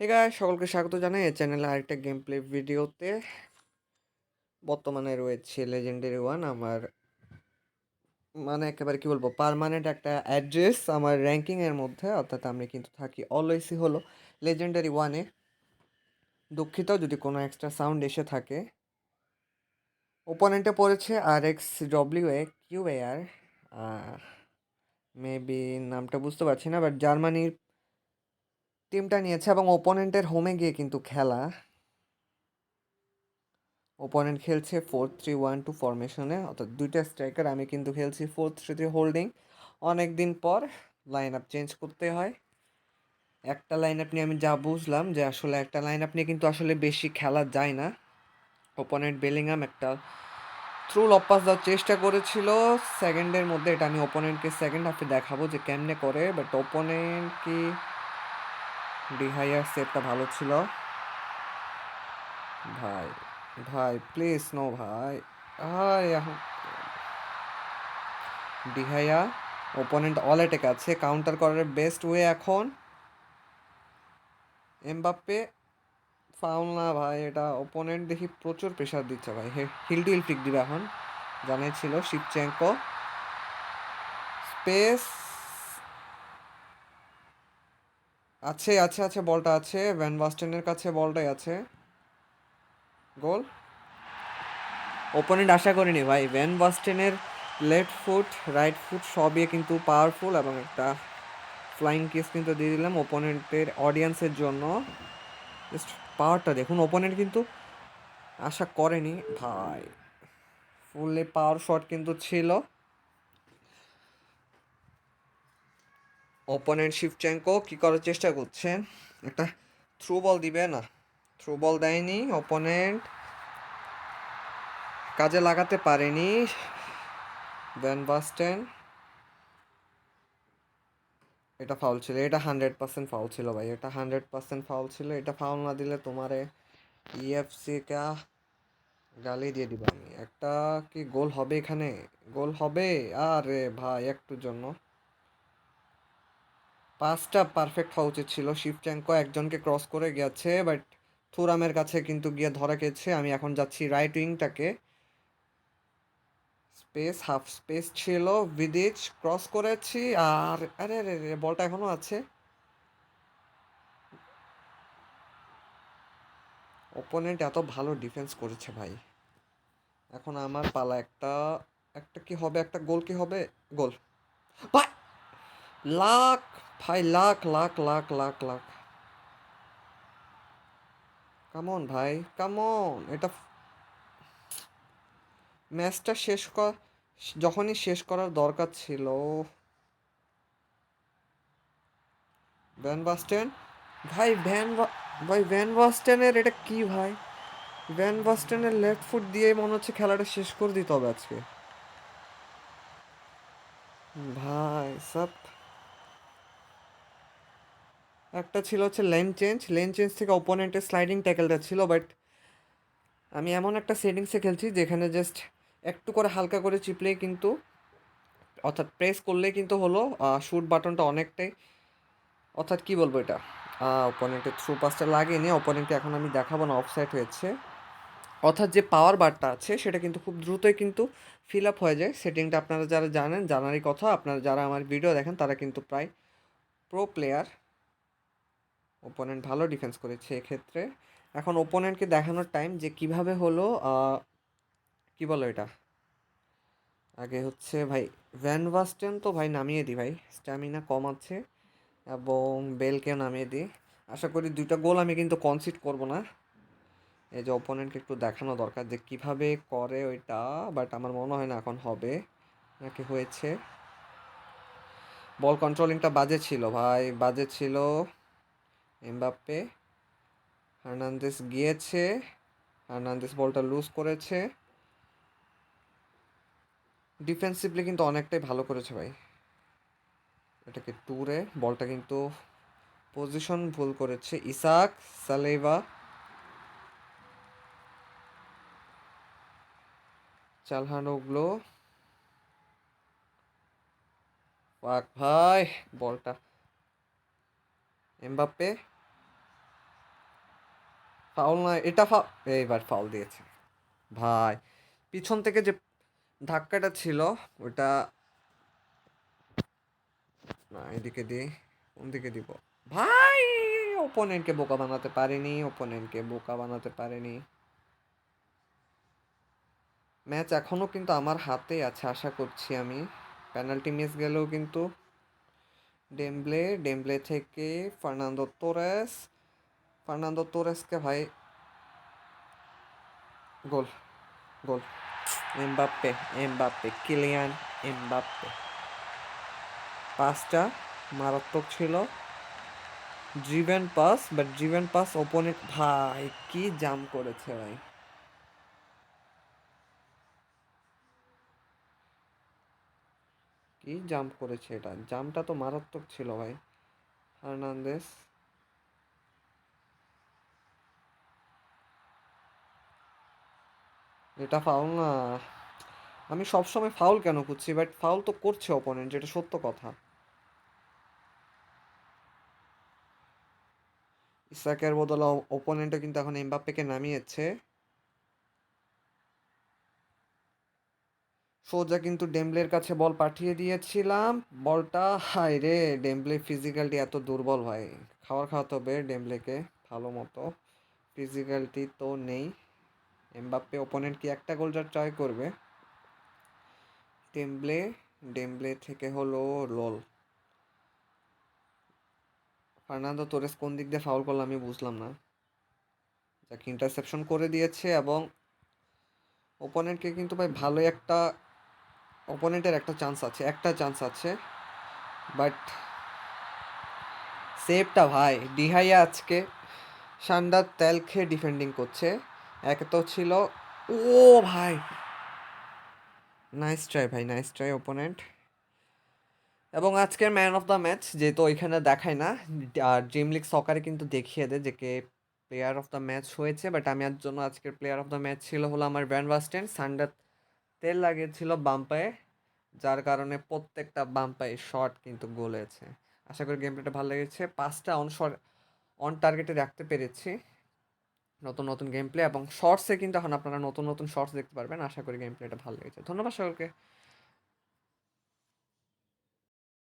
Guys সকলকে স্বাগত জানাই এই চ্যানেলে আরেকটা গেম প্লে ভিডিওতে বর্তমানে রয়েছে লেজেন্ডারি ওয়ান আমার মানে একেবারে কি বলব পার্মানেন্ট একটা অ্যাড্রেস আমার র্যাঙ্কিং এর মধ্যে, অর্থাৎ আমি কিন্তু থাকি অলওয়েসই হলো লেজেন্ডারি ওয়ানে দুঃখিত যদি কোনো এক্সট্রা সাউন্ড এসে থাকে। ওপোনেন্টে পড়েছে আর X W A Q A R maybe নামটা বুঝতে পারছি না বাট জার্মানির টিমটা নিয়েছে এবং ওপোনেন্টের হোমে গিয়ে কিন্তু খেলা। ওপোনেন্ট খেলছে ফোর থ্রি ওয়ান টু ফরমেশনে অর্থাৎ দুইটা স্ট্রাইকার আমি কিন্তু খেলছি ফোর থ্রি থ্রি হোল্ডিং অনেক দিন পর লাইন আপ চেঞ্জ করতে হয়। একটা লাইন আপ নিয়ে আমি যা বুঝলাম যে আসলে একটা লাইন আপ নিয়ে কিন্তু আসলে বেশি খেলা যায় না। ওপোনেন্ট বেলিংহাম একটা থ্রু লপাস দেওয়ার চেষ্টা করেছিল। সেকেন্ডের মধ্যে এটা আমি ওপোনেন্টকে সেকেন্ড হাফে দেখাবো যে কেমনে করে। বাট ওপোনেন্ট কি ডিহাইয়ার সেটটা ভালো ছিল। ভাই ভাই প্লিজ নো ভাই। ডিহাইয়া ওপোনেন্ট অল অ্যাটেক আছে কাউন্টার করার বেস্ট ওয়ে এখন। এমবাপ্পে ফাউল না, ভাই, এটা ওপোনেন্ট দেখি প্রচুর প্রেশার দিচ্ছে, ভাই। হিল টু হিল ফ্লিক দিবে এখন। জানাই ছিল শিবচেঙ্কো। স্পেস আছে আছে আছে, বলটা আছে। ভ্যান বাস্টেনের কাছে বলটাই আছে। গোল ওপোনেন্ট আশা করিনি ভাই। ভ্যান বাস্টেনের লেফট ফুট রাইট ফুট সবই কিন্তু পাওয়ারফুল এবং একটা ফ্লাইং কিস কিন্তু দিয়ে দিলাম ওপোনেন্টের অডিয়েন্সের জন্য। জাস্ট পাওয়ারটা দেখুন ওপোনেন্ট কিন্তু আশা করেনি। ভাই ফুললি পাওয়ার শট কিন্তু ছিল। ওপোনেন্ট শিবচেঙ্কো কী করার চেষ্টা করছেন একটা থ্রু বল দিবে, না? থ্রু বল দেয়নি ওপোনেন্ট কাজে লাগাতে পারেনি। ভ্যান বাস্টেন এটা ফাউল ছিল। এটা হান্ড্রেড পার্সেন্ট ফাউল ছিল ভাই। এটা হান্ড্রেড পার্সেন্ট ফাউল ছিল। এটা ফাউল না দিলে তোমারে ইএফসি কা গালি দিয়ে দিব। আমি একটা কি গোল হবে এখানে? গোল হবে? আরে ভাই, একটুর জন্য। পাঁচটা পারফেক্ট হওয়া উচিত ছিল। শিবচ্যাঙ্কো একজনকে ক্রস করে গেছে বাট থুরামের কাছে কিন্তু গিয়ে ধরা গেছে আমি এখন যাচ্ছি রাইট উইংটাকে স্পেস হাফ স্পেস ছিল। ভিদিচ ক্রস করেছি আর, আরে আরে বলটা এখনও আছে। ওপোনেন্ট এত ভালো ডিফেন্স করেছে ভাই। এখন আমার পালা একটা একটা কি হবে? একটা গোল কি হবে? গোল লাখ ভাই, লাখ লাখ লাখ লাখ লাখ। কামন ভাই কামন এটা ম্যাচটা শেষ কর যখনই শেষ করার দরকার ছিল। ভ্যান বাস্টেন ভাই ভ্যান ভাই ভ্যান বাস্টেনের এটা কি, ভাই? ভ্যান বাস্টেনের লেফট ফুট দিয়ে মনে হচ্ছে খেলাটা শেষ করে দিতে হবে আজকে। ভাই, সব একটা ছিল হচ্ছে লেন চেঞ্জ লেন চেঞ্জ থেকে ওপোনেন্টের স্লাইডিং ট্যাকেলটা ছিল বাট আমি এমন একটা সেটিংসে খেলছি যেখানে জাস্ট একটু করে হালকা করে চিপলেই কিন্তু, অর্থাৎ প্রেস করলেই কিন্তু হলো শুট বাটনটা অনেকটাই, অর্থাৎ কি বলব এটা ওপোনেন্টের থ্রু পাসটা লাগেনি ওপোনেন্টকে এখন আমি দেখাবো না অফসাইড হয়েছে, অর্থাৎ যে পাওয়ার বারটা আছে সেটা কিন্তু খুব দ্রুতই কিন্তু ফিল আপ হয়ে যায় সেটিংটা আপনারা যারা জানেন, জানারই কথা, আপনারা যারা আমার ভিডিও দেখেন, তারা কিন্তু প্রায় প্রো প্লেয়ার ওপোনেন্ট ভালো ডিফেন্স করেছে এক্ষেত্রে। এখন ওপোনেন্টকে দেখানোর টাইম যে কীভাবে হলো কি বলো এটা আগে হচ্ছে ভাই ভ্যান ভাস্টেন তো ভাই নামিয়ে দিই ভাই স্ট্যামিনা কম আছে এবং বেলকেও নামিয়ে দিই আশা করি দুইটা গোল আমি কিন্তু কনসিড করব না। এই যে ওপোনেন্টকে একটু দেখানো দরকার যে কীভাবে করে ওইটা বাট আমার মনে হয় না এখন হবে, নাকি হয়েছে। বল কন্ট্রোলিংটা বাজে ছিল ভাই, বাজে ছিল এমবাপ্পে হার্নান্দেস গিয়েছে হার্নান্দেস বলটা লুজ করেছে। ডিফেন্সিভলি কিন্তু অনেকটাই ভালো করেছে ভাই। এটাকে ট্যুরে বলটা কিন্তু পজিশন ভুল করেছে। ইসাক সালেভা চালহানোগ্লো। পাক ভাই, বলটা। এমবাপ্পে। ফাউল না এটা ফাউল এইবার ফাউল দিয়েছে। ভাই, পিছন থেকে যে ধাক্কাটা ছিল, ওটা না, এদিকে দিই কোন দিকে দিব? ভাই ওপোনেন্টকে বোকা বানাতে পারেনি ওপোনেন্টকে বোকা বানাতে পারেনি। ম্যাচ এখনও কিন্তু আমার হাতে আছে, আশা করছি আমি। পেনাল্টি মিস গেলেও কিন্তু ডেমব্লে ডেমব্লে থেকে ফার্নান্দো তোরেস ফার্নান্দো তোরেসকে ভাই goal goal Mbappe Mbappe Kylian Mbappe পাসটা মারাত্মক ছিল driven pass but driven pass opponent ভাই, কি জাম করেছে ভাই। কি জাম্প করেছে এটা? জাম্পটা তো মারাত্মক ছিল ভাই। ফার্নান্দেস এটা ফাউল না। আমি সবসময় ফাউল কেন খুঁজছি বাট ফাউল তো করছে অপোনেন্ট যেটা সত্য কথা। ইসাকের বদলে ওপোনেন্টও কিন্তু এখন এমবাপ্পেকে নামিয়েছে। সোজা কিন্তু ডেমব্লের কাছে বল পাঠিয়ে দিয়েছিলাম। বলটা হাই রে, ডেমব্লে ফিজিক্যালটি এত দুর্বল ভাই। খাবার খাওয়াতে হবে ডেমব্লেকে, ভালো মতো। ফিজিক্যালটি তো নেই। এমবাপ্পে ওপোনেন্ট কি একটা গোল যা ট্রাই করবে? ডেমব্লে ডেমব্লে থেকে হলো লোল ফার্নান্দো তোরেস কোন দিক দিয়ে ফাউল করল আমি বুঝলাম না। যাকে ইন্টারসেপশন করে দিয়েছে এবং ওপোনেন্টকে কিন্তু ভাই ভালোই একটা ওপোনেন্টের একটা চান্স আছে, একটা চান্স আছে। বাট সেভটা ভাই, ডিহাইয়া আজকে সান্ডার তেল খেয়ে ডিফেন্ডিং করছে। এক তো ছিল, ও ভাই। নাইস ট্রাই ভাই নাইস ট্রাই ওপোনেন্ট এবং আজকের ম্যান অফ দ্য ম্যাচ যেহেতু ওইখানে দেখায় না, আর ড্রিম লিগ সকারে কিন্তু দেখিয়ে দেয় যে কে প্লেয়ার অফ দ্য ম্যাচ হয়েছে বাট আমি আর জন্য আজকের প্লেয়ার অফ দ্য ম্যাচ ছিল হলো আমার ব্র্যান্ড বাস্টেন সান্ডার তেল লাগিয়েছিল বাম পায়ে যার কারণে প্রত্যেকটা বাম পায়ে শট কিন্তু গোলেছে আশা করি গেম প্লেটা ভালো লেগেছে। পাঁচটা অন শট অন টার্গেটে রাখতে পেরেছি। নতুন নতুন গেম প্লে এবং শর্টসে কিন্তু এখন আপনারা নতুন নতুন শর্টস দেখতে পারবেন। আশা করি গেম প্লেটা ভালো লেগেছে। ধন্যবাদ সকলকে।